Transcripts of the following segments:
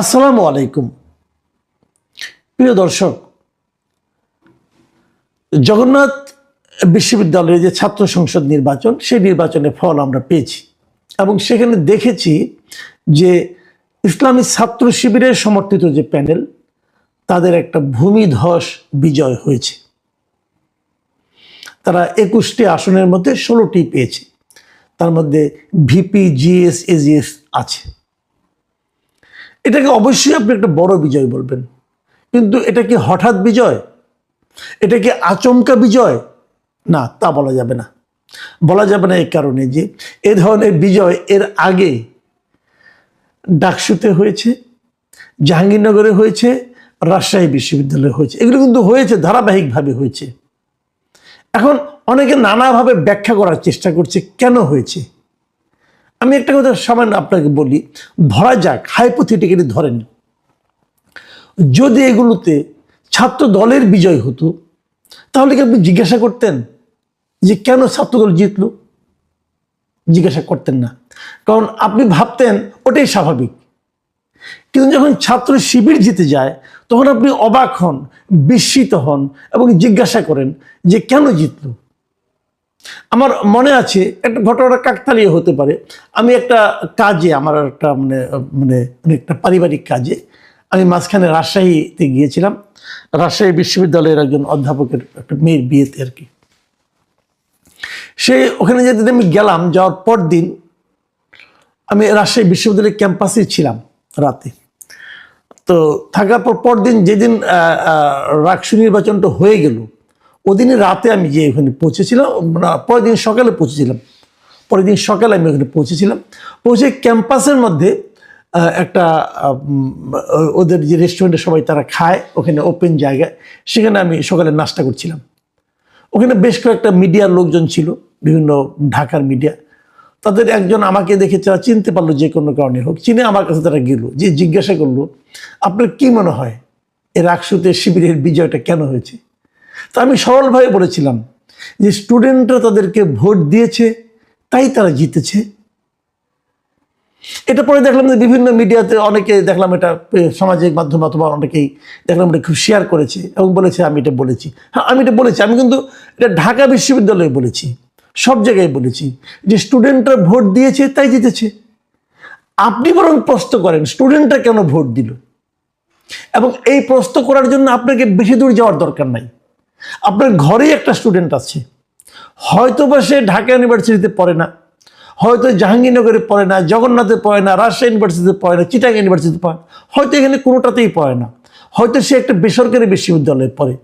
আসসালামু আলাইকুম। প্রিয় দর্শক, জগন্নাথ বিশ্ববিদ্যালয়ের যে ছাত্র সংসদ নির্বাচন, সেই নির্বাচনের ফল আমরা পেয়েছি এবং সেখানে দেখেছি যে ইসলামী ছাত্র শিবিরের সমর্থিত যে প্যানেল, তাদের একটা ভূমিধস বিজয় হয়েছে। তারা একুশটি আসনের মধ্যে ষোলোটি পেয়েছে। তার মধ্যে ভিপি, জিএস, এজিএস আছে। এটাকে অবশ্যই আপনি একটা বড় বিজয় বলবেন। কিন্তু এটা কি হঠাৎ বিজয়? এটা কি আচমকা বিজয়? না, তা বলা যাবে না। বলা যাবে না এই কারণে যে এ ধরনের বিজয় এর আগে ডাকসুতে হয়েছে, জাহাঙ্গীরনগরে হয়েছে, রাজশাহী বিশ্ববিদ্যালয়ে হয়েছে। এগুলো কিন্তু হয়েছে, ধারাবাহিকভাবে হয়েছে। এখন অনেকে নানাভাবে ব্যাখ্যা করার চেষ্টা করছে, কেন হয়েছে? আমি একটা কথা সামান্য আপনাকে বলি, ধরা যাক হাইপোথেটিক্যালি ধরেন, যদি এগুলোতে ছাত্র দলের বিজয় হতো, তাহলে কি আপনি জিজ্ঞাসা করতেন যে কেন ছাত্রদল জিতল? জিজ্ঞাসা করতেন না। কারণ আপনি ভাবতেন ওটাই স্বাভাবিক। কিন্তু যখন ছাত্র শিবির জিতে যায়, তখন আপনি অবাক হন, বিস্মিত হন এবং জিজ্ঞাসা করেন যে কেন জিতলো? আমার মনে আছে, একটা ঘটনা কাকতালীয় হতে পারে। আমি একটা কাজে, আমার একটা মানে মানে মানে একটা পারিবারিক কাজে, আমি মাঝখানে রাজশাহীতে গিয়েছিলাম। রাজশাহী বিশ্ববিদ্যালয়ের একজন অধ্যাপকের একটা মেয়ের বিয়েতে আর কি। সে ওখানে যেদিন আমি গেলাম, যাওয়ার পর দিন আমি রাজশাহী বিশ্ববিদ্যালয়ের ক্যাম্পাসে ছিলাম রাতে। তো থাকার পর পরদিন যেদিন রাকসু নির্বাচনটা হয়ে গেল ওদিনই রাতে আমি যে ওখানে পৌঁছেছিলাম না, পরের দিন সকালে পৌঁছেছিলাম। পরের দিন সকালে আমি ওখানে পৌঁছেছিলাম। পৌঁছে ক্যাম্পাসের মধ্যে একটা ওদের যে রেস্টুরেন্টে সবাই তারা খায় ওখানে ওপেন জায়গায়। সেখানে আমি সকালে নাস্তা করছিলাম। ওখানে বেশ কয়েকটা মিডিয়ার লোকজন ছিল বিভিন্ন ঢাকার মিডিয়া। তাদের একজন আমাকে দেখে তারা চিনতে পারল যে কোনো কারণে হোক। চিনে আমার কাছে তারা গেল যে জিজ্ঞাসা করল আপনার কি মনে হয় এর আকসুতে শিবিরের বিজয়টা কেন হয়েছে? তা আমি সরলভাবে বলেছিলাম যে স্টুডেন্টরা তাদেরকে ভোট দিয়েছে, তাই তারা জিতেছে। এটা পরে দেখলাম যে বিভিন্ন মিডিয়াতে অনেকে দেখলাম এটা সামাজিক মাধ্যম অথবা অনেকেই দেখলাম এটা খুব শেয়ার করেছে এবং বলেছে, আমি এটা বলেছি। হ্যাঁ আমি এটা বলেছি, আমি কিন্তু এটা ঢাকা বিশ্ববিদ্যালয়ে বলেছি, সব জায়গায় বলেছি যে স্টুডেন্টরা ভোট দিয়েছে, তাই জিতেছে। আপনি বরং প্রশ্ন করেন স্টুডেন্টরা কেন ভোট দিল? এবং এই প্রশ্ন করার জন্য আপনাকে বেশি দূর যাওয়ার দরকার নাই। আপনার ঘরেই একটা স্টুডেন্ট আছে। হয়তো বা সে ঢাকা ইউনিভার্সিটিতে পড়ে না, হয়তো জাহাঙ্গীরনগরে পড়ে না, জগন্নাথে পড়ে না, রাজশাহী ইউনিভার্সিটিতে পড়ে না চিটাং ইউনিভার্সিটিতে পড়ে হয়তো এখানে কোনোটাতেই পড়ে না। হয়তো সে একটা বেসরকারি বিশ্ববিদ্যালয়ে পড়ে।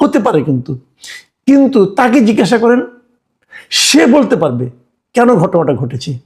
হতে পারে কিন্তু। কিন্তু তাকে জিজ্ঞাসা করেন, সে বলতে পারবে কেন ঘটনাটা ঘটেছে।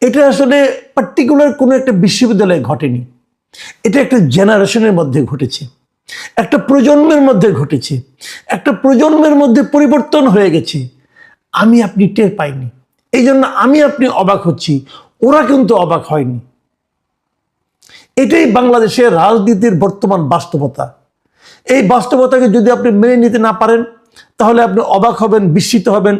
এটা আসলে পার্টিকুলার কোনো একটা বিশ্ববিদ্যালয়ে ঘটেনি। এটা একটা জেনারেশনের মধ্যে ঘটেছে। একটা প্রজন্মের মধ্যে ঘটেছে, একটা প্রজন্মের মধ্যে পরিবর্তন হয়ে গেছে, আমি আপনি টের পাইনি। এই জন্য আমি আপনি অবাক হচ্ছি, ওরা কিন্তু অবাক হয়নি। এটাই বাংলাদেশের রাজনীতির বর্তমান বাস্তবতা। এই বাস্তবতাকে যদি আপনি মেনে নিতে না পারেন, তাহলে আপনি অবাক হবেন, বিস্মিত হবেন।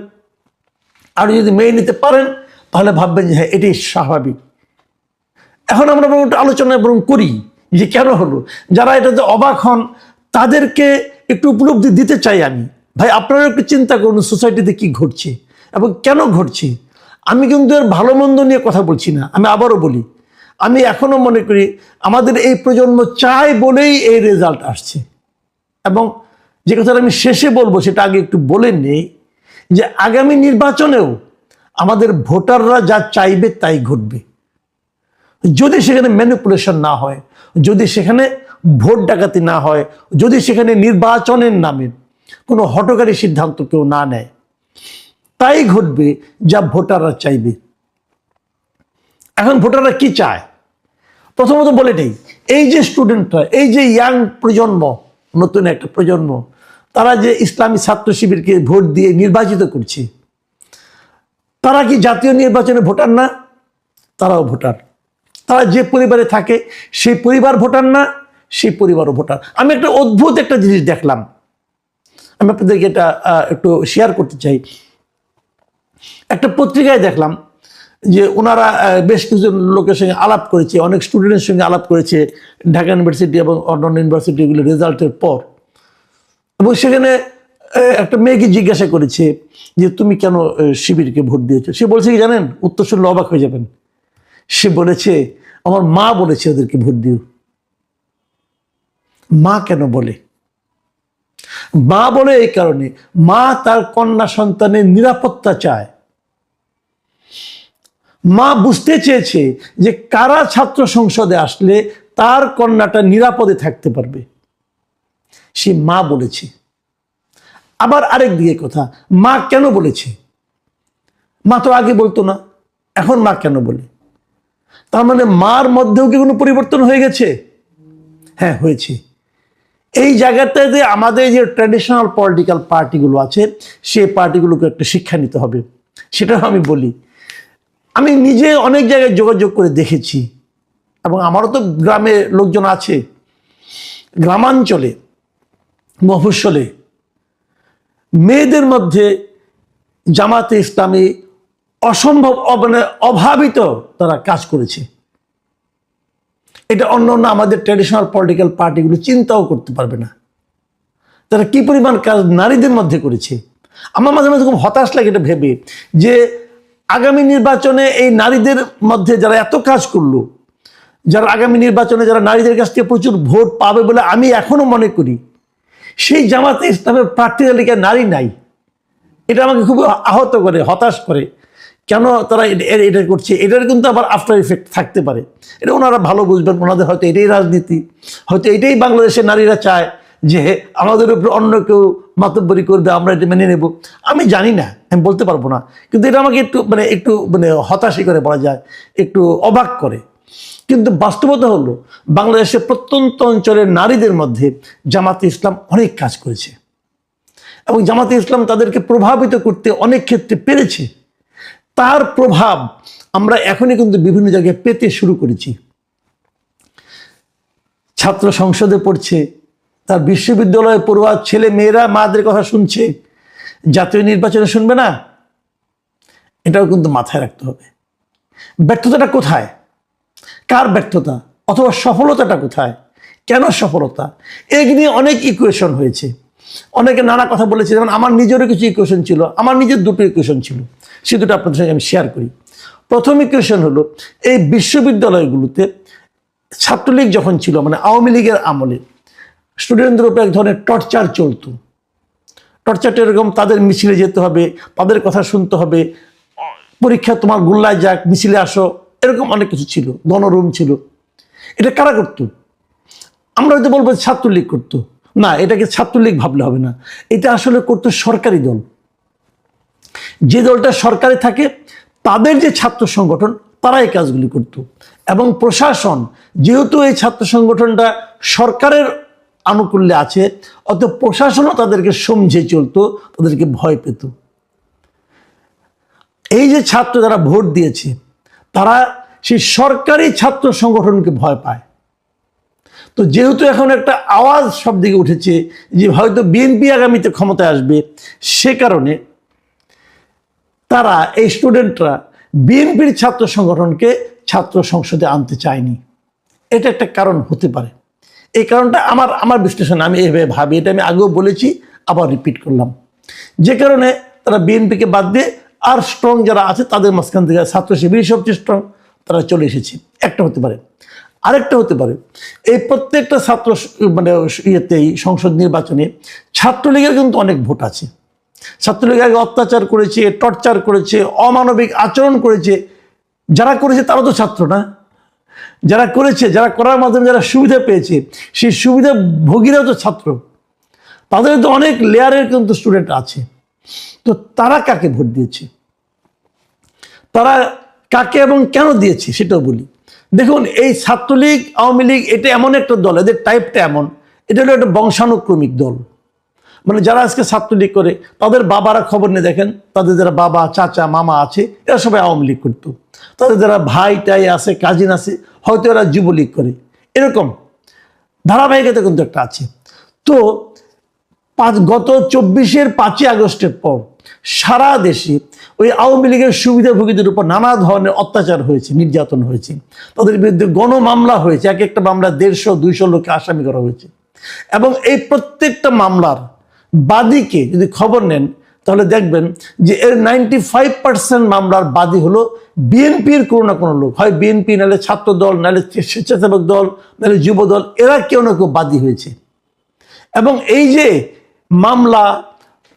আর যদি মেনে নিতে পারেন, তাহলে ভাববেন যে হ্যাঁ এটাই স্বাভাবিক। এখন আমরা বরং একটু আলোচনা বরং করি যে কেন হলো? যারা এটাতে অবাক হন, তাদেরকে একটু উপলব্ধি দিতে চাই আমি। ভাই আপনারা একটু চিন্তা করুন, সোসাইটিতে কি ঘটছে এবং কেন ঘটছে? আমি কিন্তু এর ভালো মন্দ নিয়ে কথা বলছি না, আমি আবারও বলি। আমি এখনও মনে করি, আমাদের এই প্রজন্ম চায় বলেই এই রেজাল্ট আসছে। এবং যে কথাটা আমি শেষে বলব, সেটা আগে একটু বলে নেই, যে আগামী নির্বাচনেও আমাদের ভোটাররা যা চাইবে তাই ঘটবে। যদি সেখানে ম্যানিপুলেশন না হয়, যদি সেখানে ভোট ডাকাতি না হয়, যদি সেখানে নির্বাচনের নামে কোনো হটকারী সিদ্ধান্ত কেউ না নেয়, তাই ঘটবে যা ভোটাররা চাইবে। এখন ভোটাররা কি চায়? প্রথমত বলে নেই, এই যে স্টুডেন্টরা এই যে ইয়াং প্রজন্ম, নতুন একটা প্রজন্ম, তারা যে ইসলামী ছাত্র শিবিরকে ভোট দিয়ে নির্বাচিত করছে, তারা কি জাতীয় নির্বাচনে ভোটার না? তারাও ভোটার। তারা যে পরিবারে থাকে, সেই পরিবার ভোটার না, সেই পরিবারও ভোটার। আমি একটা অদ্ভুত একটা জিনিস দেখলাম। আমি আপনাদেরকে এটা একটু শেয়ার করতে চাই। একটা পত্রিকায় দেখলাম যে ওনারা বেশ কিছুজন লোকের সঙ্গে আলাপ করেছে, অনেক স্টুডেন্টের সঙ্গে আলাপ করেছে ঢাকা ইউনিভার্সিটি এবং অন্যান্য ইউনিভার্সিটিগুলো রেজাল্টের পর। এবং সেখানে একটা মেয়েকে জিজ্ঞাসা করেছে যে, তুমি কেন শিবিরকে ভোট দিয়েছ? সে বলছে কি জানেন? উত্তর শুনলে অবাক হয়ে যাবেন। সে বলেছে আমার মা বলেছে ওদেরকে ভোট দিও। মা কেন বলে? মা বলে এই কারণে, মা তার কন্যা সন্তানের নিরাপত্তা চায়। মা বুঝতে চেয়েছে যে কারা ছাত্র সংসদে আসলে তার কন্যাটা নিরাপদে থাকতে পারবে। সে মা বলেছে। আবার আরেক দিকে কথা, মা কেন বলেছে? মা তো আগে বলতো না, এখন মা কেন বলে? তার মানে মার মধ্যেও কি কোনো পরিবর্তন হয়ে গেছে? হ্যাঁ হয়েছে। এই জায়গাতে যে আমাদের যে ট্র্যাডিশনাল পলিটিক্যাল পার্টিগুলো আছে, সেই পার্টিগুলোকে একটা শিক্ষা নিতে হবে। সেটাও আমি বলি। আমি নিজে অনেক জায়গায় যোগাযোগ করে দেখেছি। এবং আমারও তো গ্রামে লোকজন আছে। গ্রামাঞ্চলে, মফস্বলে, মেয়েদের মধ্যে জামাতে ইসলামী অসম্ভব মানে অভাবিত তারা কাজ করেছে। এটা অন্য অন্য আমাদের ট্র্যাডিশনাল পলিটিক্যাল পার্টিগুলো চিন্তাও করতে পারবে না। তারা কি পরিমাণ কাজ নারীদের মধ্যে করেছে? আমার মাঝে মাঝে খুব হতাশ লাগে এটা ভেবে যে আগামী নির্বাচনে এই নারীদের মধ্যে যারা এত কাজ করল, যারা আগামী নির্বাচনে যারা নারীদের কাছ থেকে প্রচুর ভোট পাবে বলে আমি এখনও মনে করি, সেই জামাতে ইসলামের প্রার্থী তালিকায় নারী নাই। এটা আমাকে খুব আহত করে, হতাশ করে। কেন তারা এটা করছে? এটার কিন্তু আবার আফটার ইফেক্ট থাকতে পারে। এটা ওনারা ভালো বুঝবেন, ওনাদের হয়তো এটাই রাজনীতি। হয়তো এটাই বাংলাদেশের নারীরা চায় যে আমাদের উপর অন্য কেউ মাতব্বরি করবে, আমরা এটা মেনে নেব। আমি জানি না, আমি বলতে পারব না। কিন্তু এটা আমাকে একটু মানে একটু মানে হতাশই করে বলা যায়, একটু অবাক করে। কিন্তু বাস্তবতা হলো, বাংলাদেশের প্রত্যন্ত অঞ্চলের নারীদের মধ্যে জামাতে ইসলাম অনেক কাজ করেছে। এবং জামাতে ইসলাম তাদেরকে প্রভাবিত করতে অনেক ক্ষেত্রে পেরেছে। তার প্রভাব আমরা এখনই কিন্তু বিভিন্ন জায়গায় পেতে শুরু করেছি। ছাত্র সংসদে পড়ছে, তার বিশ্ববিদ্যালয়ে পড়ুয়া ছেলে মেয়েরা মাদের কথা শুনছে, জাতীয় নির্বাচনে শুনবে না? এটাও কিন্তু মাথায় রাখতে হবে। ব্যর্থতাটা কোথায়? কার ব্যর্থতা? অথবা সফলতাটা কোথায়? কেন সফলতা? এই নিয়ে অনেক ইকুয়েশন হয়েছে। অনেকে নানা কথা বলেছে, যেমন আমার নিজেরও কিছু ইকুয়েশন ছিল, আমার নিজের দুটো ইকুয়েশন ছিল। সে দুটো আপনাদের সঙ্গে আমি শেয়ার করি। প্রথম ইকুয়েশন হলো, এই বিশ্ববিদ্যালয়গুলোতে ছাত্রলীগ যখন ছিল মানে আওয়ামী লীগের আমলে স্টুডেন্টদের উপর এক ধরনের টর্চার চলতো। টর্চারটা এরকম, তাদের মিছিলে যেতে হবে, তাদের কথা শুনতে হবে, পরীক্ষা তোমার গোল্লায় যাক, মিছিলে আসো, এরকম অনেক কিছু ছিল, গণরুম ছিল। এটা কারা করতো? আমরা হয়তো বলব ছাত্রলীগ করতো। না, এটাকে ছাত্রলীগ ভাবলে হবে না। এটা আসলে করতো সরকারি দল। যে দলটা সরকারে থাকে, তাদের যে ছাত্র সংগঠন তারা এই কাজগুলি করত। এবং প্রশাসন, যেহেতু এই ছাত্র সংগঠনটা সরকারের আনুকূল্যে আছে অত প্রশাসনও তাদেরকে সমঝে চলতো, তাদেরকে ভয় পেত। এই যে ছাত্র যারা ভোট দিয়েছে, তারা সেই সরকারি ছাত্র সংগঠনকে ভয় পায়। তো যেহেতু এখন একটা আওয়াজ সব দিকে উঠেছে যে হয়তো বিএনপি আগামীতে ক্ষমতায় আসবে, সে কারণে তারা, এই স্টুডেন্টরা বিএনপির ছাত্র সংগঠনকে ছাত্র সংসদে আনতে চায়নি। এটা একটা কারণ হতে পারে। এই কারণটা আমার আমার বিশ্লেষণ, আমি এভাবে ভাবি, এটা আমি আগেও বলেছি, আবার রিপিট করলাম। যে কারণে তারা বিএনপিকে বাদ দিয়ে আর স্ট্রং যারা আছে, তাদের মাঝখান থেকে ছাত্র শিবির সবচেয়ে স্ট্রং তারা চলে এসেছে। একটা হতে পারে। আরেকটা হতে পারে, এই প্রত্যেকটা ছাত্র মানে ইয়েতেই সংসদ নির্বাচনে ছাত্রলীগের কিন্তু অনেক ভোট আছে। ছাত্রলীগ আগে অত্যাচার করেছে, টর্চার করেছে, অমানবিক আচরণ করেছে। যারা করেছে তারা তো ছাত্র না। যারা করেছে, যারা করার মাধ্যমে যারা সুবিধা পেয়েছে, সেই সুবিধা ভোগীরাও তো ছাত্র। তাদের তো অনেক লেয়ারের কিন্তু স্টুডেন্ট আছে। তো তারা কাকে ভোট দিয়েছে? তারা কাকে এবং কেন দিয়েছে সেটাও বলি। দেখুন, এই ছাত্রলীগ, আওয়ামী লীগ, এটা এমন একটা দল, এদের টাইপটা এমন। এটা হলো একটা বংশানুক্রমিক দল। মানে যারা আজকে ছাত্রলীগ করে, তাদের বাবারা খবর নিয়ে দেখেন, তাদের যারা বাবা, চাচা, মামা আছে, এরা সবাই আওয়ামী লীগ করতো। তাদের যারা ভাই, টাই আছে কাজিন আছে, হয়তো এরা যুবলীগ করে। এরকম ধারাবাহিকতা কিন্তু একটা আছে। তো পাঁচ, গত চব্বিশের পাঁচই আগস্টের পর সারা দেশে ওই আওয়ামী লীগের সুবিধাভোগীদের উপর নানা ধরনের অত্যাচার হয়েছে, নির্যাতন হয়েছে। তাদের বিরুদ্ধে গণমামলা হয়েছে, এক একটা মামলা দেড়শো, দুইশো লোককে আসামি করা হয়েছে। এবং এই প্রত্যেকটা মামলার বাদীকে যদি খবর নেন, তাহলে দেখবেন যে এর নাইনটি ফাইভ পার্সেন্ট মামলার বাদী হলো বিএনপির কোনো না কোনো লোক। হয় বিএনপি, নাহলে ছাত্র দল নাহলে স্বেচ্ছাসেবক দল, নাহলে যুব দল এরা কেউ না কেউ বাদী হয়েছে। এবং এই যে মামলা,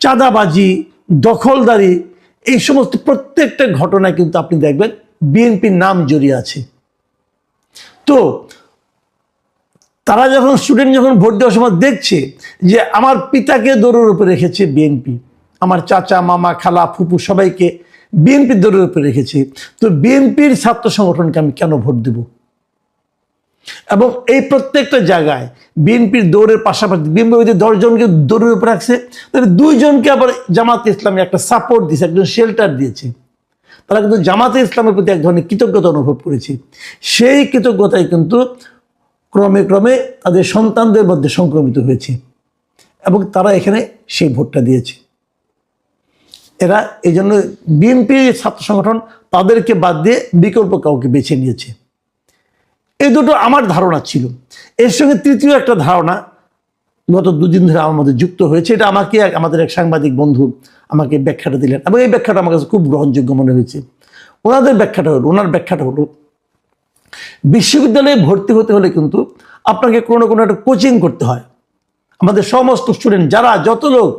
চাঁদাবাজি, দখলদারি, এই সমস্ত প্রত্যেকটা ঘটনায় কিন্তু আপনি দেখবেন বিএনপির নাম জড়িয়ে আছে। তো তারা যখন স্টুডেন্ট যখন ভোট দেওয়ার সময় দেখছে যে আমার পিতাকে দৌড়ের উপরে রেখেছে বিএনপি আমার চাচা, মামা, খালা, ফুপু সবাইকে বিএনপির দৌড়ের উপরে রেখেছে, তো বিএনপির ছাত্র সংগঠনকে আমি কেন ভোট দেব? এবং এই প্রত্যেকটা জায়গায় বিএনপির দৌড়ের পাশাপাশি বিএনপি যদি দশজনকে দৌড়ের উপরে রাখছে, তাহলে দুইজনকে আবার জামাত ইসলামী একটা সাপোর্ট দিয়েছে, একজন শেল্টার দিয়েছে। তারা কিন্তু জামাতে ইসলামের প্রতি এক ধরনের কৃতজ্ঞতা অনুভব করেছে। সেই কৃতজ্ঞতায় কিন্তু ক্রমে ক্রমে তাদের সন্তানদের মধ্যে সংক্রমিত হয়েছে এবং তারা এখানে সেই ভোটটা দিয়েছে। এরা এই জন্য বিএনপি ছাত্র সংগঠন তাদেরকে বাদ দিয়ে বিকল্প কাউকে বেছে নিয়েছে। এই দুটো আমার ধারণা ছিল। এর সঙ্গে তৃতীয় একটা ধারণা গত দুদিন ধরে আমার মধ্যে যুক্ত হয়েছে। এটা আমাকে আমাদের এক সাংবাদিক বন্ধু আমাকে ব্যাখ্যাটা দিলেন এবং এই ব্যাখ্যাটা আমার কাছে খুব গ্রহণযোগ্য মনে হয়েছে। ওনাদের ব্যাখ্যাটা হলো, ওনার ব্যাখ্যাটা হলো বিশ্ববিদ্যালয়ে ভর্তি হতে হলে কিন্তু আপনাকে কোনো কোনো একটা কোচিং করতে হয়। আমাদের সমস্ত স্টুডেন্ট যারা, যত লোক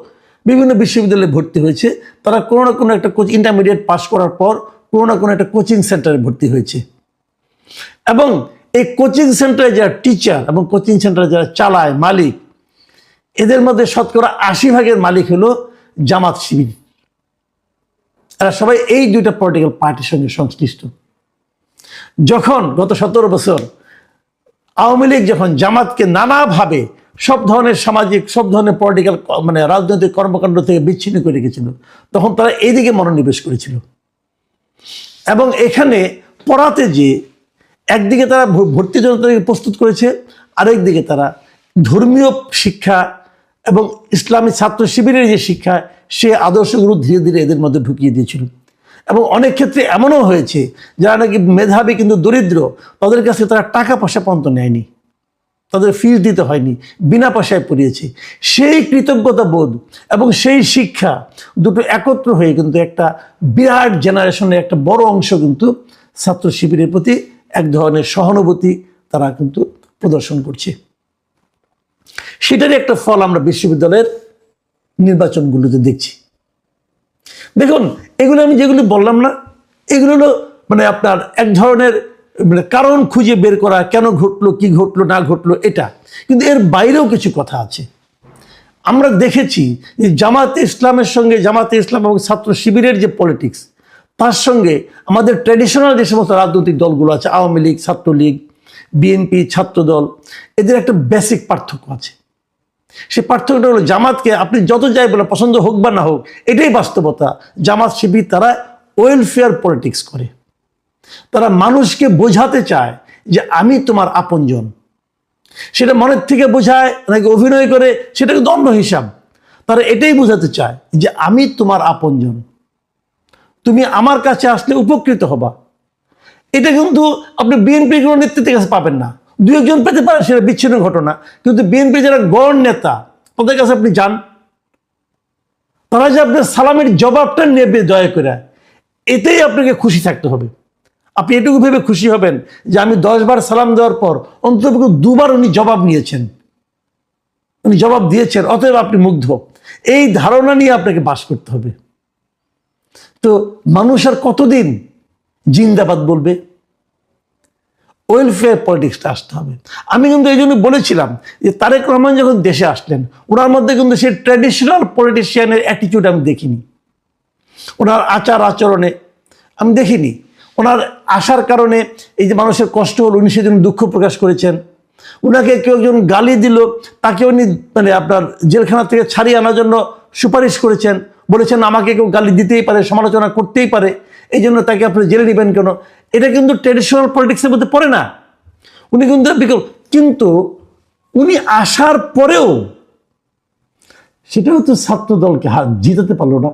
বিভিন্ন বিশ্ববিদ্যালয়ে ভর্তি হয়েছে, তারা কোনো না কোনো একটা কোচিং ইন্টারমিডিয়েট পাস করার পর কোনো না কোনো একটা কোচিং সেন্টারে ভর্তি হয়েছে। এবং এই কোচিং সেন্টারে যারা টিচার এবং কোচিং সেন্টারে যারা চালায় মালিক, এদের মধ্যে শতকরা আশি ভাগের মালিক হলো জামাত শিবির। এরা সবাই এই দুইটা পলিটিক্যাল পার্টির সঙ্গে সংশ্লিষ্ট। যখন গত সতেরো বছর আওয়ামী লীগ যখন জামাতকে নানাভাবে সব ধরনের সামাজিক, সব ধরনের পলিটিক্যাল মানে রাজনৈতিক কর্মকাণ্ড থেকে বিচ্ছিন্ন করে রেখেছিল, তখন তারা এইদিকে মনোনিবেশ করেছিল। এবং এখানে পড়াতে যে একদিকে তারা ভর্তি জনতাকে প্রস্তুত করেছে, আরেকদিকে তারা ধর্মীয় শিক্ষা এবং ইসলামী ছাত্র শিবিরের যে শিক্ষা, সে আদর্শগুলো ধীরে ধীরে এদের মধ্যে ঢুকিয়ে দিয়েছিল। এবং অনেক ক্ষেত্রে এমনও হয়েছে, যারা নাকি মেধাবী কিন্তু দরিদ্র, তাদের কাছে তারা টাকা পয়সা পর্যন্ত নেয়নি। তাদের ফিস দিতে হয়নি, বিনা পয়সায় পড়িয়েছে। সেই কৃতজ্ঞতা বোধ এবং সেই শিক্ষা দুটো একত্র হয়ে কিন্তু একটা বিরাট জেনারেশনের একটা বড় অংশ কিন্তু ছাত্র শিবিরের প্রতি এক ধরনের সহানুভূতি তারা কিন্তু প্রদর্শন করছে। সেটারই একটা ফল আমরা বিশ্ববিদ্যালয়ের নির্বাচনগুলোতে দেখছি। দেখুন, এগুলো আমি যেগুলি বললাম না, এগুলো হলো মানে আপনার এক ধরনের মানে কারণ খুঁজে বের করা, কেন ঘটলো, কি ঘটলো, না ঘটলো, এটা। কিন্তু এর বাইরেও কিছু কথা আছে। আমরা দেখেছি যে জামাতে ইসলামের সঙ্গে, জামাতে ইসলাম এবং ছাত্র শিবিরের যে পলিটিক্স তার সঙ্গে আমাদের ট্র্যাডিশনাল যে সমস্ত রাজনৈতিক দলগুলো আছে, আওয়ামী লীগ, ছাত্রলীগ, বিএনপি, ছাত্রদল, এদের একটা বেসিক পার্থক্য আছে। সে পার্থক্যটা হলো জামাতকে আপনি যত যাই বলে পছন্দ হোক বা না হোক, এটাই বাস্তবতা। জামাত শিবির তারা ওয়েলফেয়ার পলিটিক্স করে। তারা মানুষকে বোঝাতে চায় যে আমি তোমার আপনজন। সেটা মনের থেকে বোঝায়, নাকি অভিনয় করে সেটাকে দণ্ড হিসাব। তারা এটাই বোঝাতে চায় যে আমি তোমার আপনজন। তুমি আমার কাছে আসলে উপকৃত হবা। এটা কিন্তু আপনি বিএনপির কোনো নেতৃত্বের কাছে পাবেন না। দু একজন পেতে পারে, সেটা বিচ্ছিন্ন ঘটনা। কিন্তু বিএনপি যারা গড় নেতা, তাদের কাছে আপনি যান। তারা যে আপনার সালামের জবাবটা নেবে দয়া করে। এতেই আপনাকে খুশি থাকতে হবে। আপনি এটুকু ভেবে খুশি হবেন যে আমি দশবার সালাম দেওয়ার পর অন্তত দুবার উনি জবাব নিয়েছেন। উনি জবাব দিয়েছেন, অতএব আপনি মুগ্ধ। এই ধারণা নিয়ে আপনাকে বাস করতে হবে। তো মানুষ আর কতদিন জিন্দাবাদ বলবে? ওয়েলফেয়ার পলিটিক্সটা আসতে হবে। আমি কিন্তু এই জন্য বলেছিলাম যে তারেক রহমান যখন দেশে আসলেন, ওনার মধ্যে কিন্তু সেই ট্র্যাডিশনাল পলিটিশিয়ানের অ্যাটিটিউড আমি দেখিনি। ওনার আচার আচরণে আমি দেখিনি। ওনার আসার কারণে এই যে মানুষের কষ্ট হল, উনি সেজন্য দুঃখ প্রকাশ করেছেন। ওনাকে কেউ একজন গালি দিল, তাকে উনি মানে আপনার জেলখানা থেকে ছাড়িয়ে আনার জন্য সুপারিশ করেছেন। বলেছেন, আমাকে কেউ গালি দিতেই পারে, সমালোচনা করতেই পারে। এই জন্য তাকে আপনি জেলে নেবেন কেন? এটা কিন্তু ট্রেডিশনাল পলিটিক্সের মধ্যে পড়ে না। উনি কিন্তু কিন্তু উনি আসার পরেও সেটা হচ্ছে ছাত্র দলকে হাত জিতাতে পারল না।